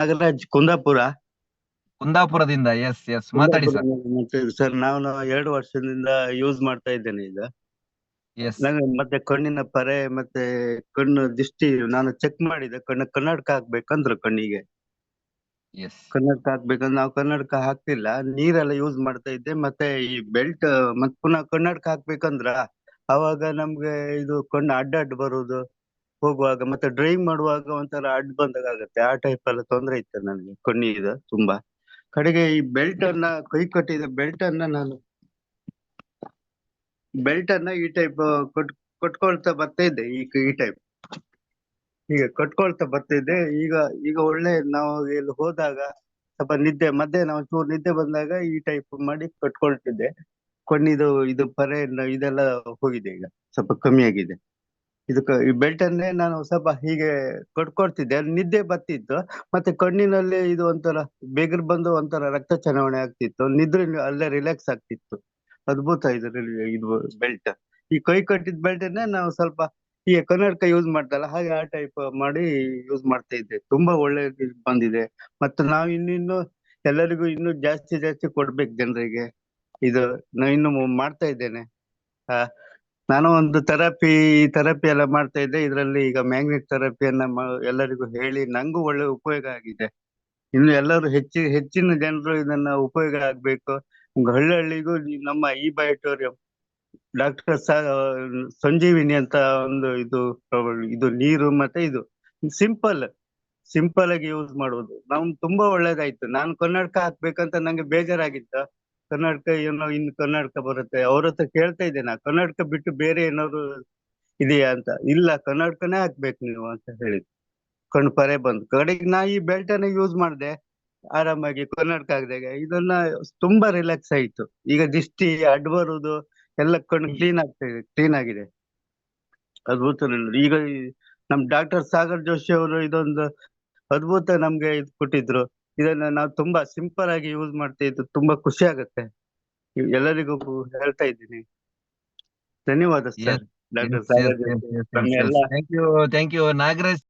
ನಾಗರಾಜ್ ಕುಂದಾಪುರ? ಕುಂದಾಪುರದಿಂದ yes yes ಮಾತಾಡಿ sir sir ನಾನು ಎರಡು ವರ್ಷದಿಂದ ಯೂಸ್ ಮಾಡ್ತಾ ಇದ್ದೇನೆ ಈಗ. ಎಸ್ ನಂಗೆ ಮತ್ತೆ ಕಣ್ಣಿನ ಪರೆ ಮತ್ತೆ ಕಣ್ಣು ದೃಷ್ಟಿ ನಾನು ಚೆಕ್ ಮಾಡಿದೆ. ಕಣ್ಣು ಕನ್ನಡಕ ಹಾಕ್ಬೇಕಂದ್ರು ಕಣ್ಣಿಗೆ. ಎಸ್ ಕನ್ನಡಕ ಹಾಕ್ಬೇಕಂದ್ರೆ ನಾವು ಕನ್ನಡಕ ಹಾಕ್ತಿಲ್ಲ. ನೀರೆಲ್ಲ ಯೂಸ್ ಮಾಡ್ತಾ ಇದ್ದೆ. ಮತ್ತೆ ಈ ಬೆಲ್ಟ್ ಮತ್ತೆ ಪುನಃ ಕನ್ನಡಕ ಹಾಕ್ಬೇಕಂದ್ರ? ಅವಾಗ ನಮ್ಗೆ ಇದು ಕಣ್ಣು ಅಡ್ಡ ಅಡ್ಡ ಬರುದು. ಹೋಗುವಾಗ ಮತ್ತೆ ಡ್ರೈವಿಂಗ್ ಮಾಡುವಾಗ ಒಂಥರ ಅಡ್ಡ ಬಂದಾಗ ಆಗುತ್ತೆ ಆ ಟೈಪ್ ಎಲ್ಲ ತೊಂದರೆ ಇತ್ತು ನನಗೆ ಕಣ್ಣಿದು ತುಂಬಾ. ಕಡೆಗೆ ಈ ಬೆಲ್ಟ್ ಅನ್ನ, ಕೈ ಕಟ್ಟಿದ ಬೆಲ್ಟ್ ಅನ್ನ ನಾನು ಬೆಲ್ಟ್ ಅನ್ನ ಈ ಟೈಪ್ ಕೊಟ್, ಕೊಟ್ಕೊಳ್ತಾ ಬರ್ತಾ ಇದ್ದೆ. ಈ ಈ ಟೈಪ್ ಈಗ ಕೊಟ್ಕೊಳ್ತಾ ಬರ್ತಾ ಇದ್ದೆ. ಈಗ ಈಗ ಒಳ್ಳೆ ನಾವು ಎಲ್ಲಿ ಹೋದಾಗ, ಸ್ವಲ್ಪ ನಿದ್ದೆ ಮಧ್ಯೆ ನಾವು ಚೂರು ನಿದ್ದೆ ಬಂದಾಗ ಈ ಟೈಪ್ ಮಾಡಿ ಕಟ್ಕೊಳ್ತಿದ್ದೆ. ಕೊನ್ನಿದು ಇದು ಪರೆ ಇದೆಲ್ಲ ಹೋಗಿದೆ ಈಗ. ಸ್ವಲ್ಪ ಕಮ್ಮಿ ಆಗಿದೆ. ಇದಕ್ಕೆ ಈ ಬೆಲ್ಟ್ ಅನ್ನೇ ನಾನು ಸ್ವಲ್ಪ ಹೀಗೆ ಕಟ್ಕೊಡ್ತಿದ್ದೆ ನಿದ್ದೆ ಬರ್ತಿತ್ತು. ಮತ್ತೆ ಕಣ್ಣಿನಲ್ಲಿ ಇದು ಒಂಥರ ಬೇಗರ್ ಬಂದು ಒಂಥರ ರಕ್ತ ಚಲಾವಣೆ ಆಗ್ತಿತ್ತು. ನಿದ್ರೆ ಅಲ್ಲೇ ರಿಲ್ಯಾಕ್ಸ್ ಆಗ್ತಿತ್ತು. ಅದ್ಭುತ ಇದು ಇದು ಬೆಲ್ಟ್ ಈ ಕೈ ಕಟ್ಟಿದ ಬೆಲ್ಟ್ ಅನ್ನೇ ನಾವು ಸ್ವಲ್ಪ ಈ ಕನ್ನಡಕ ಯೂಸ್ ಮಾಡ್ತಲ್ಲ, ಹಾಗೆ ಆ ಟೈಪ್ ಮಾಡಿ ಯೂಸ್ ಮಾಡ್ತಾ ಇದ್ದೆ. ತುಂಬಾ ಒಳ್ಳೆ ಬಂದಿದೆ. ಮತ್ತೆ ನಾವು ಇನ್ನಿನ್ನು ಎಲ್ಲರಿಗೂ ಇನ್ನು ಜಾಸ್ತಿ ಜಾಸ್ತಿ ಕೊಡ್ಬೇಕು ಜನರಿಗೆ. ಇದು ನಾನು ಇನ್ನು ಮಾಡ್ತಾ ಇದ್ದೇನೆ. ನಾನು ಒಂದು ಥೆರಪಿ ಥೆರಪಿ ಎಲ್ಲ ಮಾಡ್ತಾ ಇದ್ದೆ. ಇದರಲ್ಲಿ ಈಗ ಮ್ಯಾಗ್ನೆಟ್ ಥೆರಪಿಯನ್ನ ಎಲ್ಲರಿಗೂ ಹೇಳಿ ನಂಗೂ ಒಳ್ಳೆ ಉಪಯೋಗ ಆಗಿದೆ. ಇನ್ನು ಎಲ್ಲರೂ ಹೆಚ್ಚಿ, ಹೆಚ್ಚಿನ ಜನರು ಇದನ್ನ ಉಪಯೋಗ ಆಗ್ಬೇಕು. ಹಳ್ಳಿ ಹಳ್ಳಿಗೂ ನಮ್ಮ ಈ ಬಯೋಟೋರಿಯಂ ಡಾಕ್ಟರ್ ಸಂಜೀವಿನಿ ಅಂತ ಒಂದು ಇದು ಇದು ನೀರು ಮತ್ತೆ ಇದು, ಸಿಂಪಲ್ ಸಿಂಪಲ್ ಆಗಿ ಯೂಸ್ ಮಾಡುವುದು. ನಮ್ ತುಂಬಾ ಒಳ್ಳೇದಾಯ್ತು. ನಾನು ಕನ್ನಡಕ ಹಾಕ್ಬೇಕಂತ ನಂಗೆ ಬೇಜಾರಾಗಿತ್ತು. ಕನ್ನಡಕ ಏನೋ ಇನ್ನು ಕರ್ನಾಟಕ ಬರುತ್ತೆ. ಅವ್ರ ಹತ್ರ ಕೇಳ್ತಾ ಇದ್ದೆ ನಾ ಕರ್ನಾಟಕ ಬಿಟ್ಟು ಬೇರೆ ಏನಾದ್ರು ಇದೆಯಾ ಅಂತ. ಇಲ್ಲ ಕರ್ನಾಟಕನೇ ಹಾಕ್ಬೇಕು ನೀವು ಅಂತ ಹೇಳಿದ್ರು ಕಣ್ಣು ಪರೆ ಬಂದು. ಕಡೆಗೆ ನಾ ಈ ಬೆಲ್ಟ್ ಅನ್ನ ಯೂಸ್ ಮಾಡಿದೆ. ಆರಾಮಾಗಿ ಕರ್ನಾಟಕ ಆಗದಾಗ ಇದನ್ನ ತುಂಬಾ ರಿಲ್ಯಾಕ್ಸ್ ಆಯ್ತು. ಈಗ ದಿಷ್ಟಿ ಅಡ್ ಬರುದು, ಎಲ್ಲ ಕಣ್ಣು ಕ್ಲೀನ್ ಆಗ್ತಾ ಇದೆ ಕ್ಲೀನ್ ಆಗಿದೆ. ಅದ್ಭುತ. ಈಗ ನಮ್ ಡಾಕ್ಟರ್ ಸಾಗರ್ ಜೋಶಿ ಅವರು ಇದೊಂದು ಅದ್ಭುತ ನಮ್ಗೆ ಇದು ಕೊಟ್ಟಿದ್ರು. ಇದನ್ನ ನಾವು ತುಂಬಾ ಸಿಂಪಲ್ ಆಗಿ ಯೂಸ್ ಮಾಡ್ತಾ ಇದ್ದು ತುಂಬಾ ಖುಷಿ ಆಗುತ್ತೆ. ಎಲ್ಲರಿಗೂ ಹೇಳ್ತಾ ಇದ್ದೀನಿ. ಧನ್ಯವಾದ ಸರ್ ಡಾಕ್ಟರ್ ಸಾಗರ್ ಎಲ್ಲ thank you thank you Nagaraj